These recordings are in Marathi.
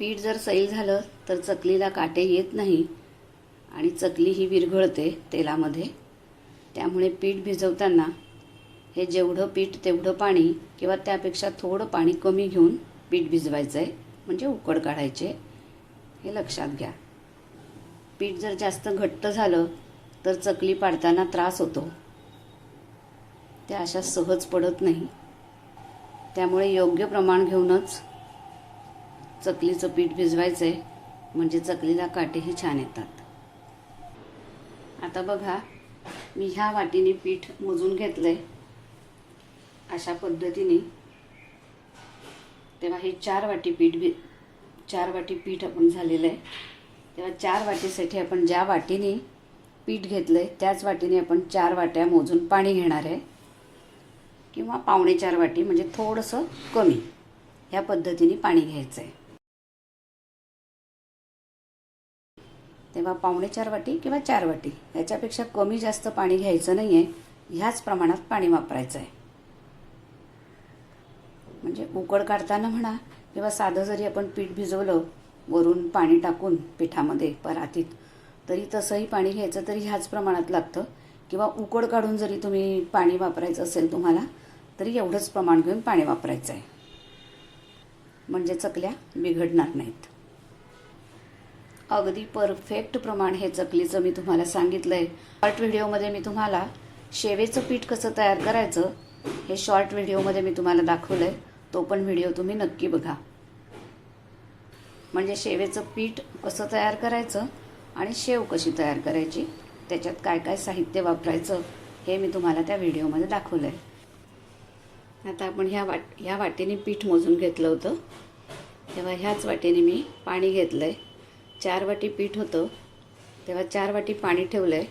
पीठ जर सैल झालं तर चकलीला काटे येत नाही आणि चकली ही विरघळते तेलामध्ये. त्यामुळे पीठ भिजवताना हे जेवढं पीठ तेवढं पाणी किंवा त्यापेक्षा थोडं पाणी कमी घेऊन पीठ भिजवायचं आहे म्हणजे उकड काढायचे हे लक्षात घ्या. पीठ जर जास्त घट्ट झालं तर चकली पाडताना त्रास होतो. त्या अशा सहज पडत नाही. त्यामुळे योग्य प्रमाण घेऊनच चकलीचं पीठ भिजवायचं आहे म्हणजे चकलीला काटेही छान येतात. आता बघा मी ह्या वाटीने पीठ मोजून घेतलं आहे अशा पद्धतीने तेव्हा हे चार वाटी पीठ भी चार वाटी पीठ आपण झालेलं आहे. तेव्हा चार वाटीसाठी आपण ज्या वाटीने पीठ घेतलं आहे त्याच वाटीने आपण चार वाट्या मोजून पाणी घेणार आहे. किंवा पावणे चार वाटी म्हणजे थोडंसं कमी. ह्या पद्धतीने पाणी घ्यायचं आहे तेव्हा पावणे चार वाटी किंवा चार वाटी. याच्यापेक्षा कमी जास्त पाणी घ्यायचं नाही आहे ह्याच प्रमाणात पाणी वापरायचं आहे म्हणजे उकड काढताना म्हणा किंवा साधं जरी आपण पीठ भिजवलं वरून पाणी टाकून पिठामध्ये परातीत तरी तसंही पाणी घ्यायचं तरी ह्याच प्रमाणात लागतं. किंवा उकड काढून जरी तुम्ही पाणी वापरायचं असेल तुम्हाला तरी एवढंच प्रमाण घेऊन पाणी वापरायचं आहे म्हणजे चकल्या बिघडणार नाहीत. अगदी परफेक्ट प्रमाण हे चकलीचं मी तुम्हाला सांगितलं आहे शॉर्ट व्हिडिओमध्ये मी तुम्हाला शेवेचं पीठ कसं तयार करायचं हे शॉर्ट व्हिडिओमध्ये मी तुम्हाला दाखवलं आहे तो पण व्हिडिओ तुम्ही नक्की बघा. म्हणजे शेवेचं पीठ कसं तयार करायचं आणि शेव कशी तयार करायची त्याच्यात काय काय साहित्य वापरायचं हे मी तुम्हाला त्या व्हिडिओमध्ये दाखवलं आहे आता आपण ह्या वाट ह्या वाटेने पीठ मोजून घेतलं होतं. तेव्हा ह्याच वाटेने मी पाणी घेतलं आहे चार वाटी पीठ होतं. तेव्हा चार वाटी पाणी ठेवलं आहे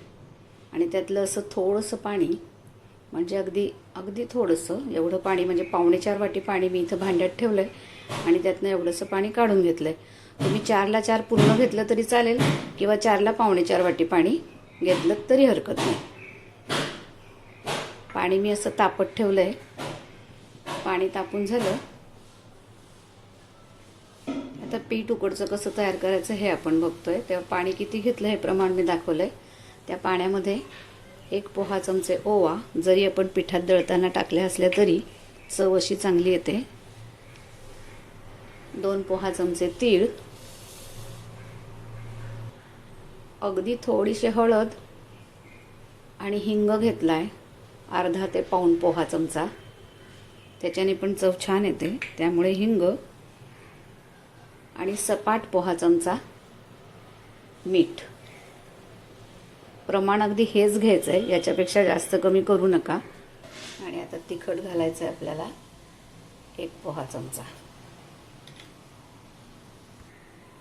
आणि त्यातलं असं थोडंसं पाणी म्हणजे अगदी अगदी थोडंसं एवढं पाणी म्हणजे पावणे चार वाटी पाणी मी इथं भांड्यात ठेवलं आहे आणि त्यातनं एवढंसं पाणी काढून घेतलं आहे तुम्ही चारला चार पूर्ण घेतलं तरी चालेल किंवा चारला पावणे चार वाटी पाणी घेतलं तरी हरकत नाही. पाणी मी असं तापत ठेवलं आहे पाणी तापून झालं. आता पीठ उकडचं कसं तयार करायचं हे आपण बघतोय. तेव्हा पाणी किती घेतलं हे प्रमाण मी दाखवलं आहे त्या पाण्यामध्ये एक पोहा चमचे ओवा जरी आपण पिठात दळताना टाकल्या असल्या तरी चव अशी चांगली येते. दोन पोहा चमचे तीळ. अगदी थोडीशी हळद आणि हिंग घेतलाय. अर्धा ते पाऊण पोहा चमचा. त्याच्याने पण चव छान येते. त्यामुळे हिंग आणि सपाट पोहा चमचा मीठ. प्रमाण अगदी हेच घ्यायचं आहे याच्यापेक्षा जास्त कमी करू नका. आणि आता तिखट घालायचं आहे आपल्याला एक पोहा चमचा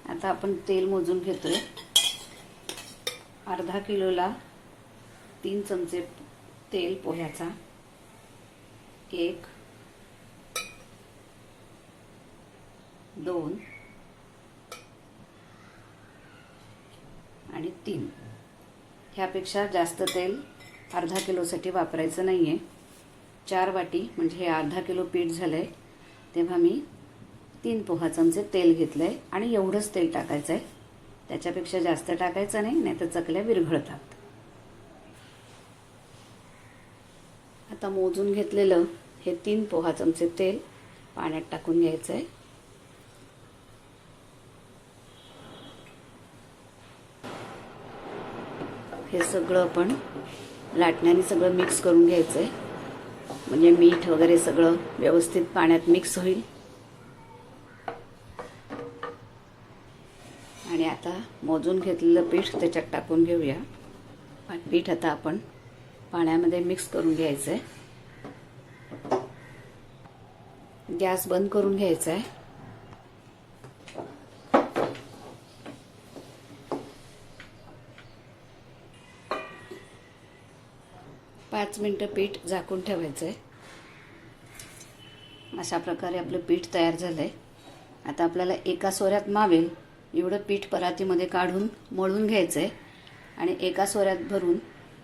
आता आपण तेल मोजून घेतोय. अर्धा किलोला तीन चमचे तेल पोह्याचा. एक दोन आणि तीन. ह्यापेक्षा जास्त तेल अर्धा किलोसाठी वापरायचं नाही आहे चार वाटी म्हणजे हे अर्धा किलो पीठ झालं आहे तेव्हा मी तीन पोहा चमचे तेल घेतलं आहे आणि एवढंच तेल टाकायचं आहे त्याच्यापेक्षा जास्त टाकायचं नाही नाही तर चकल्या विरघळतात. आता मोजून घेतलेलं हे तीन पोहा चमचे तेल पाण्यात टाकून घ्यायचं आहे हे सगळं आपण लाटण्याने सगळं मिक्स करून घ्यायचं आहे म्हणजे मीठ वगैरे सगळं व्यवस्थित पाण्यात मिक्स होईल. आणि आता मोजून घेतलेलं पीठ त्याच्यात टाकून घेऊया. पीठ आता आपण पाण्यामध्ये मिक्स करून घ्यायचं आहे गॅस बंद करून घ्यायचा आहे पाच मिनटं पीठ झाकून ठेवायचं आहे अशा प्रकारे आपलं पीठ तयार झालं आहे आता आपल्याला एका सोऱ्यात मावेल एवढं पीठ परातीमध्ये काढून मळून घ्यायचं आहे आणि एका सोऱ्यात भरून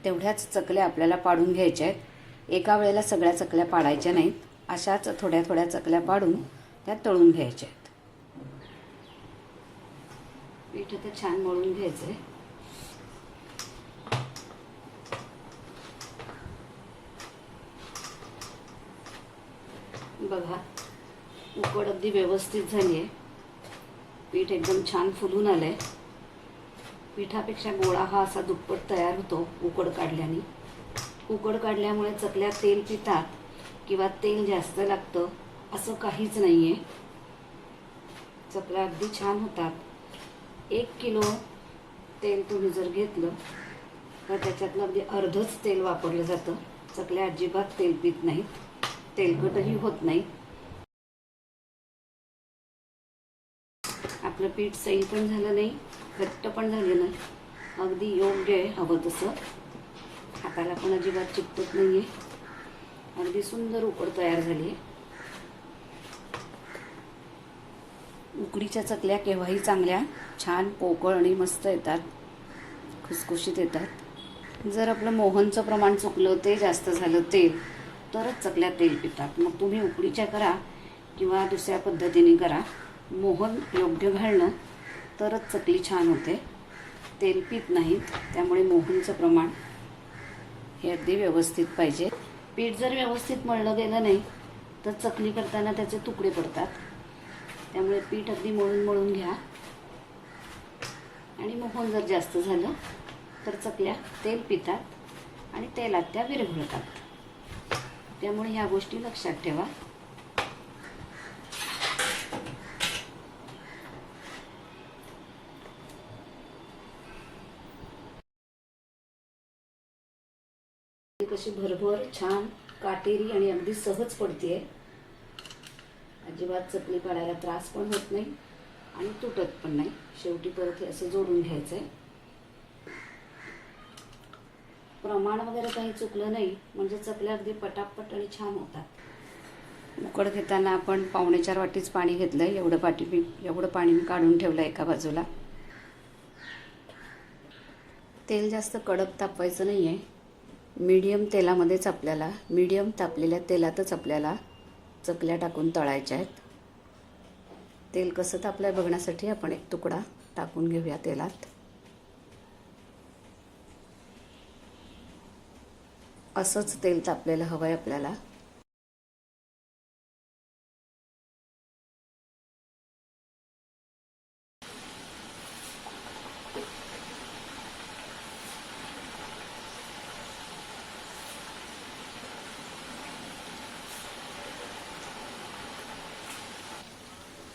तेवढ्याच चकल्या आपल्याला पाडून घ्यायच्या आहेत. एका वेळेला सगळ्या चकल्या पाडायच्या नाहीत अशाच थोड्या थोड्या चकल्या पाडून त्या तळून घ्यायच्या आहेत. पीठ आता छान मळून घ्यायचं आहे बघा उकड अगदी व्यवस्थित झाली आहे पीठ एकदम छान फुलून आलं आहे पिठापेक्षा गोळा हा असा दुप्पट तयार होतो उकड काढल्याने. उकड काढल्यामुळे चकल्या तेल पितात किंवा तेल जास्त लागतं असं काहीच नाही आहे चकल्या अगदी छान होतात. एक किलो तेल तुम्ही जर घेतलं तर त्याच्यातलं अगदी अर्धच तेल वापरलं जातं. चकल्या अजिबात तेल पित नाहीत. तेलकटही होत नाही. आपलं पीठ सैल पण झालं नाही घट्ट पण झालं नाही. अगदी योग्य आहे हवं तसं. हाताला पण अजिबात चिकटत नाही आहे अगदी सुंदर उकड तयार झाली आहे उकडीच्या चकल्या केव्हाही चांगल्या छान पोकळ आणि मस्त येतात. खुसखुशीत येतात. जर आपलं मोहनचं प्रमाण चुकलं ते जास्त झालं तेल. तरच चकल्या तेल पितात. मग तुम्ही उकडीच्या करा किंवा दुसऱ्या पद्धतीने करा. मोहन योग्य घालणं तरच चकली छान होते. तेल पित नाहीत त्यामुळे मोहनचं प्रमाण हे अगदी व्यवस्थित पाहिजे. पीठ जर व्यवस्थित मळलं गेलं नाही तर चकली करताना त्याचे तुकडे पडतात. त्यामुळे पीठ अगदी मळून मळून घ्या. आणि मोहन जर जास्त झालं तर चकल्या तेल पितात आणि तेलात त्या विरघळतात. त्यामुळे ह्या गोष्टी लक्षात ठेवा. कशी भरभर छान काटेरी आणि अगदी सहज पडते अजिबात चटणी काढायला त्रास पण होत नाही आणि तुटत पण नाही. शेवटी परत हे असं जोडून घ्यायचं आहे प्रमाण वगैरे काही चुकलं नाही म्हणजे चकल्या अगदी पटापट आणि छान होतात. उकड घेताना आपण पावणे चार वाटीच पाणी घेतलं आहे एवढं पाटी मी एवढं पाणी मी काढून ठेवलं आहे एका बाजूला. तेल जास्त कडक तापवायचं नाही आहे मीडियम तेलामध्येच आपल्याला मीडियम तापलेल्या तेलातच आपल्याला चकल्या टाकून तळायच्या आहेत. तेल कसं तापलं आहे बघण्यासाठी आपण एक तुकडा टाकून घेऊया तेलात. असंच तेल तापलेलं हवं आहे आपल्याला.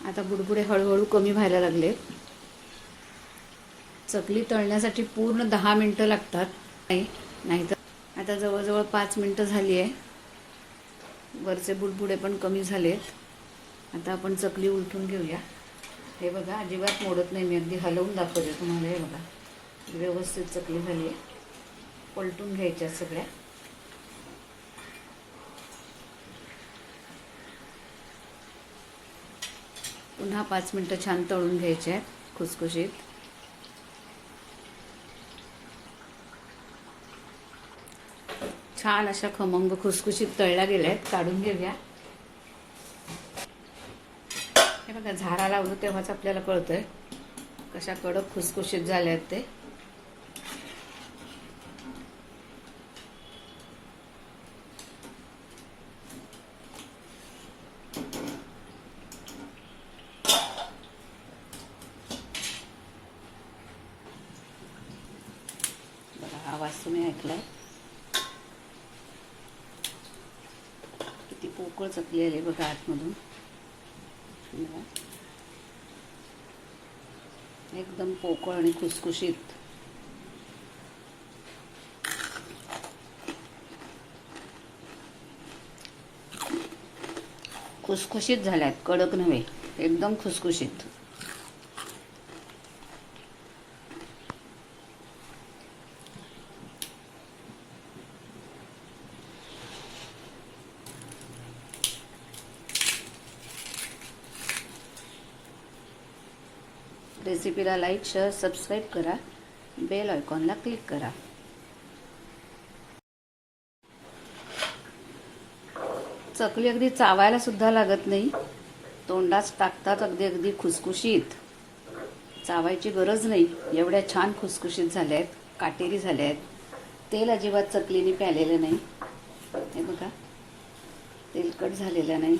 आता बुडबुडे हळूहळू कमी व्हायला लागले चकली तळण्यासाठी पूर्ण दहा मिनटं लागतात. नाही नाहीतर आता जवळजवळ पाच मिनटं झाली आहे. वरचे बुडबुडे पण कमी झालेत. आता आपण चकली उलटून घेऊया. हे बघा अजिबात मोडत नाही मी अगदी हलवून दाखवते तुम्हाला हे बघा. व्यवस्थित चकली झाली आहे. पलटून घ्यायच्या सगळ्या. पुन्हा पाच मिनटं छान तळून घ्यायचे आहेत खुसखुशीत. छान अशा खमंग खुसखुशीत तळल्या गेल्या आहेत. काढून घेऊया. हे बघा झारा लावलो तेव्हाच आपल्याला कळतंय कशा कडक खुसखुशीत झाल्या आहेत ते. बघा आवाज तुम्ही ऐकलाय किती पोकळ चकली आले बघा आतमधून. एकदम पोकळ आणि खुसखुशीत. खुसखुशीत झाल्यात कडक नव्हे एकदम खुसखुशीत. रेसिपीला लाईक शेअर सबस्क्राईब करा. बेल आयकॉनला क्लिक करा. चकली अगदी चावायला सुद्धा लागत नाही. तोंडात टाकतात अगदी अगदी खुसखुशीत. चावायची गरज नाही. एवढ्या छान खुसखुशीत झाल्या आहेत काटेरी झाल्या आहेत तेल अजिबात चकलीने प्यालेलं नाही. हे बघा. तेलकट झालेलं नाही.